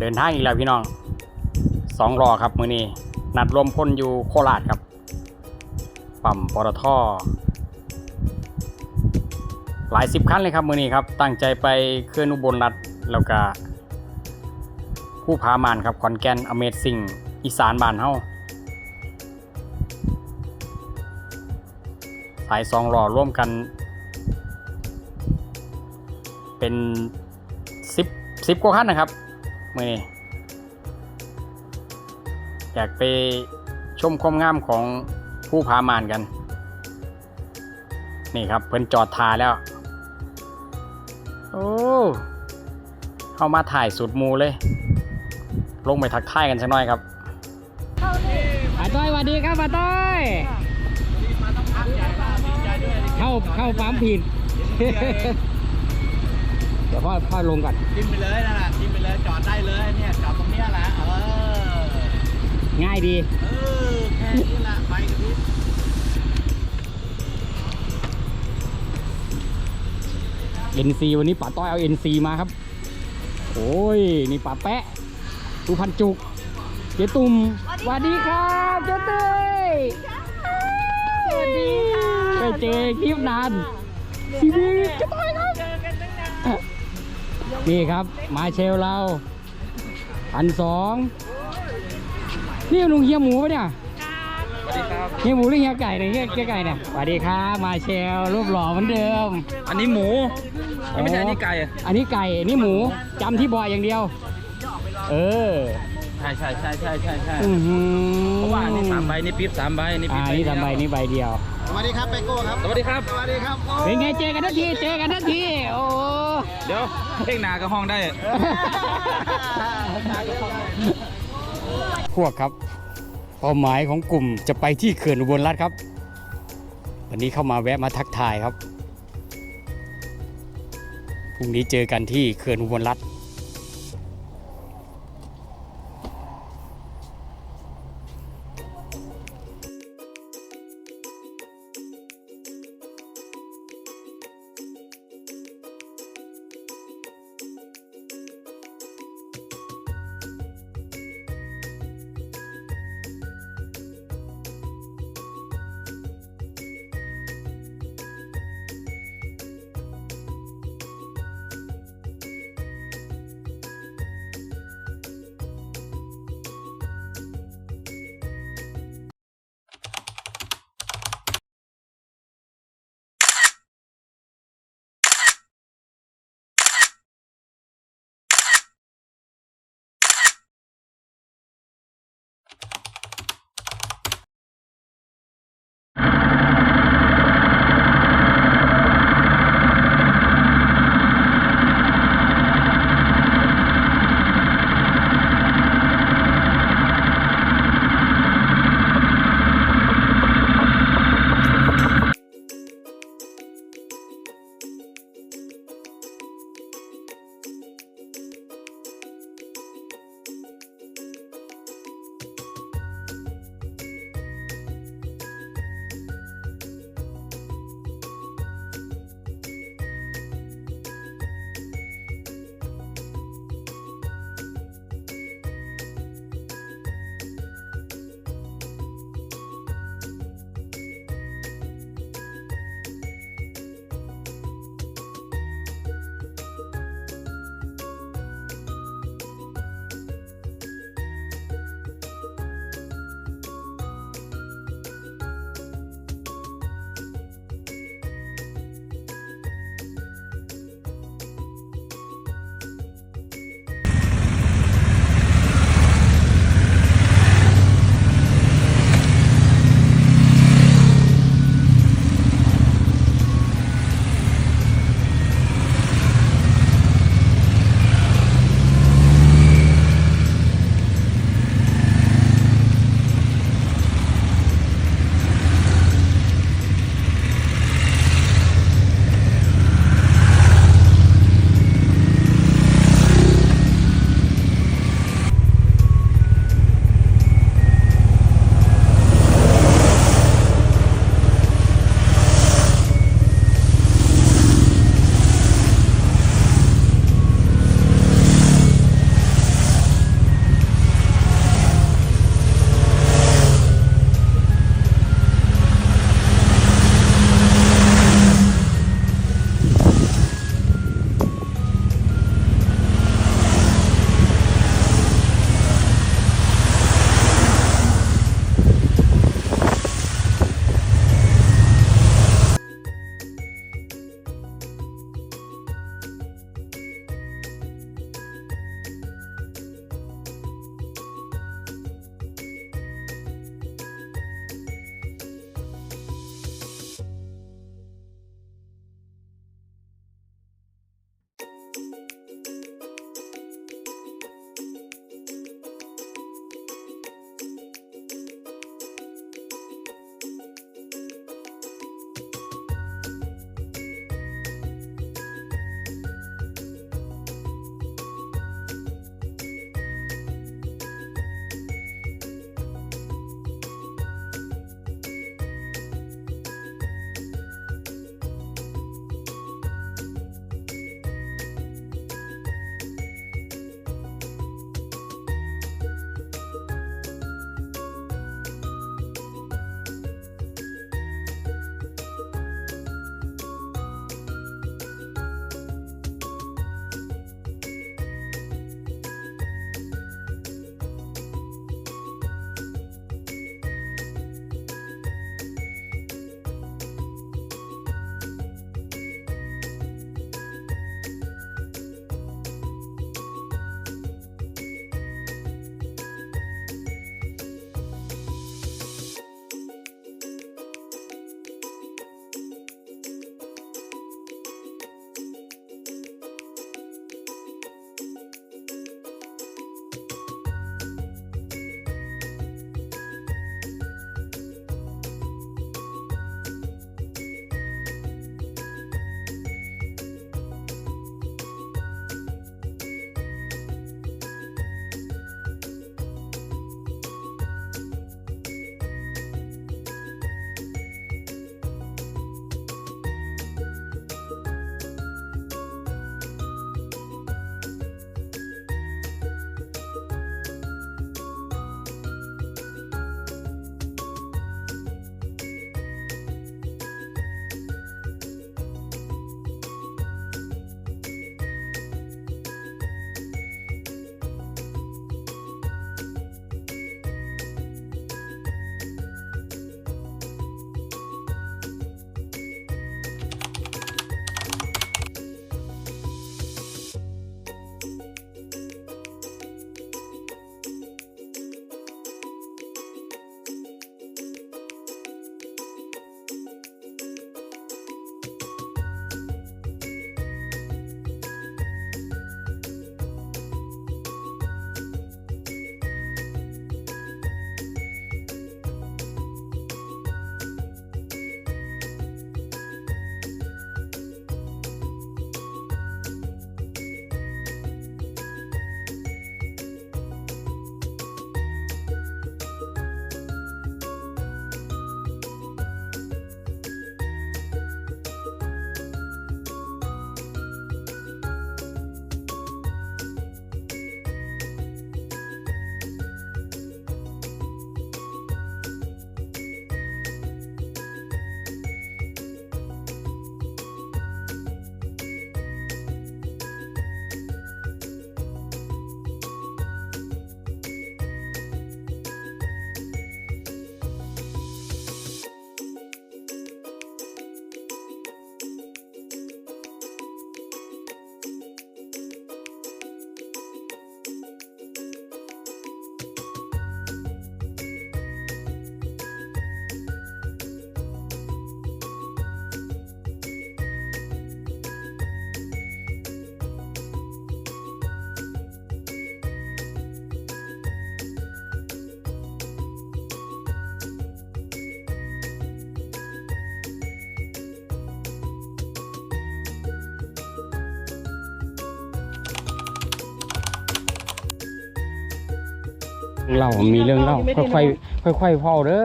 เดินทางอีกแล้วพี่น้องสองรอครับมือนี้นัดรวมพลอยู่โคราชครับปั๊มปตทหลายสิบคันเลยครับมือนี้ครับตั้งใจไปเคลื่อนอุบลรัฐแล้วก็ผู้พามานครับขอนแก่นอเมซิ่งอีสานบานเฮาสายสองรอร่วมกัน เป็นสิบสิบกว่าคันนะครับ มือนี้อยากไปชมความงามของผู้พามานกัน นี่ครับเพิ่นจอดทาแล้ว โอ้เข้ามาถ่ายสุดมูเลย ลงไปทักทายกันสักหน่อยครับป้าต้อยสวัสดีครับป้าต้อยเข้าเข้าปั๊มผิด ดี๋ยวพ่อพ่อลงก่อนจิ้มไปเลยนั่นแหละจิ้มไปเลยจอดได้เลยเนี่ยจอดตรงเนี้ยแหละเออง่ายดีเออแค่นี้แหละไปกันดิ NC วันนี้ป้าต้อยเอา NC มาครับ โอ้ยนี่ป้าแปะดูพันจุก เจ๊ตุ่มสวัสดีครับเจ๊เต้ยสวัสดีค่ะไม่เจอคลิปนานชีวิตเจ๊ต้อย นี่ครับ มาเชลเราพันสองนี่ลุงเฮียหมูปะเนี่ยสวัสดีครับเฮียหมูหรือเฮียไก่เนี่ยเฮียเฮียไก่เนี่ยสวัสดีครับมาเชลรูปหล่อเหมือนเดิม อันนี้หมูไม่ใช่อันนี้ไก่ อันนี้ไก่อันนี้หมูจำที่บอยอย่างเดียว เออใช่ใช่ใช่ใช่ใช่ใช่อื้อหือเพราะว่าอันนี้สามใบนี่ปิ๊บสามใบนี่อ่าปิ๊บนี่ทำใบนี่ใบเดียว สวัสดีครับไปโก้ครับสวัสดีครับ สวัสดีครับโอ้เป็นไงเจอกันทันทีเจอกันทันทีโอ้เดี๋ยวเพ่งนากับห้องได้พวกครับเป้าหมายของกลุ่มจะไปที่เขื่อนอุบลรัฐครับ วันนี้เข้ามาแวะมาทักทายครับพรุ่งนี้เจอกันที่เขื่อนอุบลรัฐ เรามีเรื่องเล่าค่อยๆค่อยๆพ่อเด้อ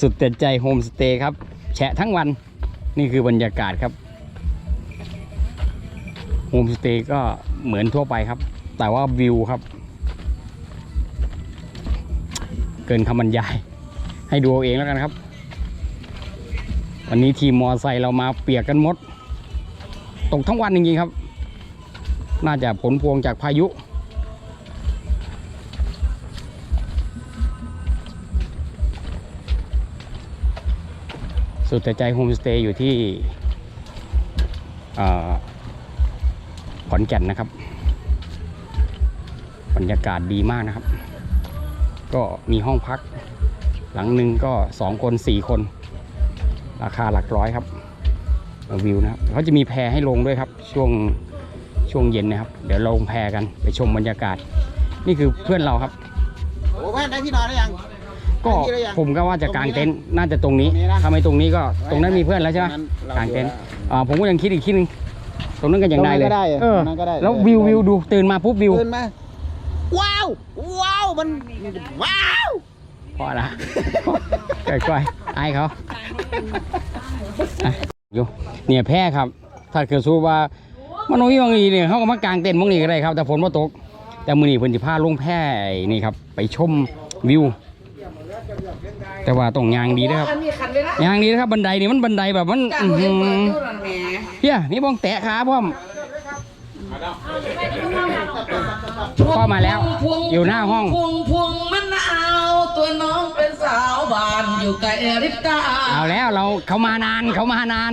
สุดแต่ใจโฮมสเตย์ครับ แฉะทั้งวันนี่คือบรรยากาศครับโฮมสเตย์ก็เหมือนทั่วไปครับ แต่ว่าวิวครับ เกินคำบรรยาย ให้ดูเอาเองแล้วกันครับ วันนี้ทีมมอไซค์เรามาเปียกกันหมด ตกทั้งวันจริงๆครับ น่าจะผลพวงจากพายุ สุดแต่ใจโฮมสเตย์อยู่ที่ขอนแก่นนะครับ บรรยากาศดีมากนะครับ ก็มีห้องพัก หลังหนึ่งก็สองคนสี่คน ราคาหลักร้อยครับวิวนะครับเขาจะมีแพรให้ลงด้วยครับ ช่วงช่วงเย็นนะครับ เดี๋ยวลงแพรกันไปชมบรรยากาศ นี่คือเพื่อนเราครับโอ้แม่ได้ที่นอนได้ยัง ก็อันนี้ได้ยังผมก็ว่าจะกางเต็นท์น่าจะตรงนี้ตรงนี้นะถ้าไม่ตรงนี้ก็ตรงนั้นมีเพื่อนแล้วใช่ไหมงั้นเรากางเต็นท์ดูอ่าผมก็ยังคิดอีกคิดนึงตรงนั้นก็ยังได้เลยตรงนั้นก็ได้อะเออตรงนั้นก็ได้แล้วเออวิวได้วิวดูตื่นมาปุ๊บวิวเดินมาว้าวว้าวมันว้าวพอละก่อยๆอายเขาอะอยู่เนี่ยแพ้ครับ ถ้าเกิดสู้ว่ามันโอ้ยบางทีเนี่ยเขาก็มากางเต็นท์บางทีก็ได้ครับ แต่ฝนมาตก แต่มือนี้เพิ่นสิพาลงแพนี่ครับ ไปชมวิว แต่ว่าต้องยางดีนะครับมีคันเลยนะยางดีนะครับบันไดนี่มันบันไดแบบมันจ้าอื้อเปิหืดอตู้รันแหมเฮียมีบ้องแตะขาพร้อมพ่อมาแล้ว อยู่หน้าห้องพวงพวงมันเอาตัวน้องเป็นสาวบานอยู่กับเอริกาเอาแล้วเราเขามานานเขามานาน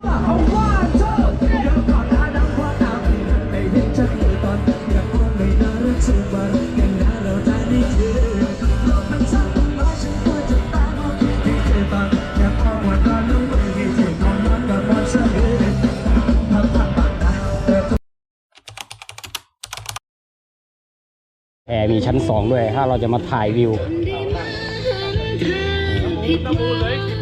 แอร์มีชั้นสองด้วย ถ้าเราจะมาถ่ายวิวใจ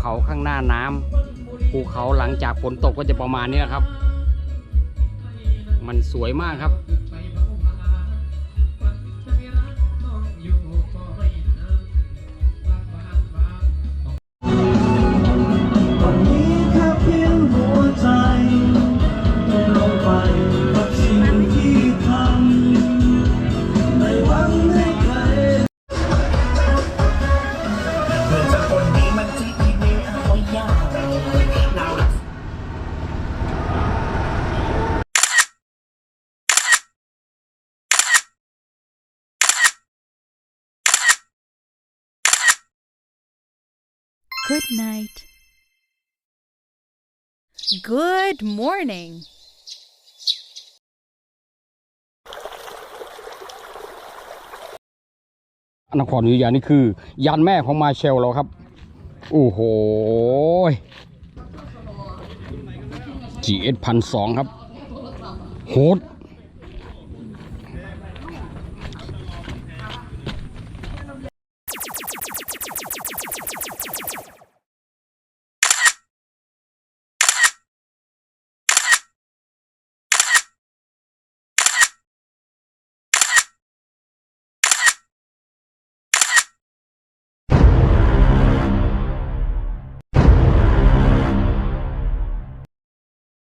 เขาข้างหน้าน้ำภูเขาหลังจากฝนตกก็จะประมาณนี้นะครับ มันสวยมากครับ Good night. Good morning. นครวิทยานี่คือยันแม่ของมาเชลเราครับ โอ้โห GS พันสองครับ โหด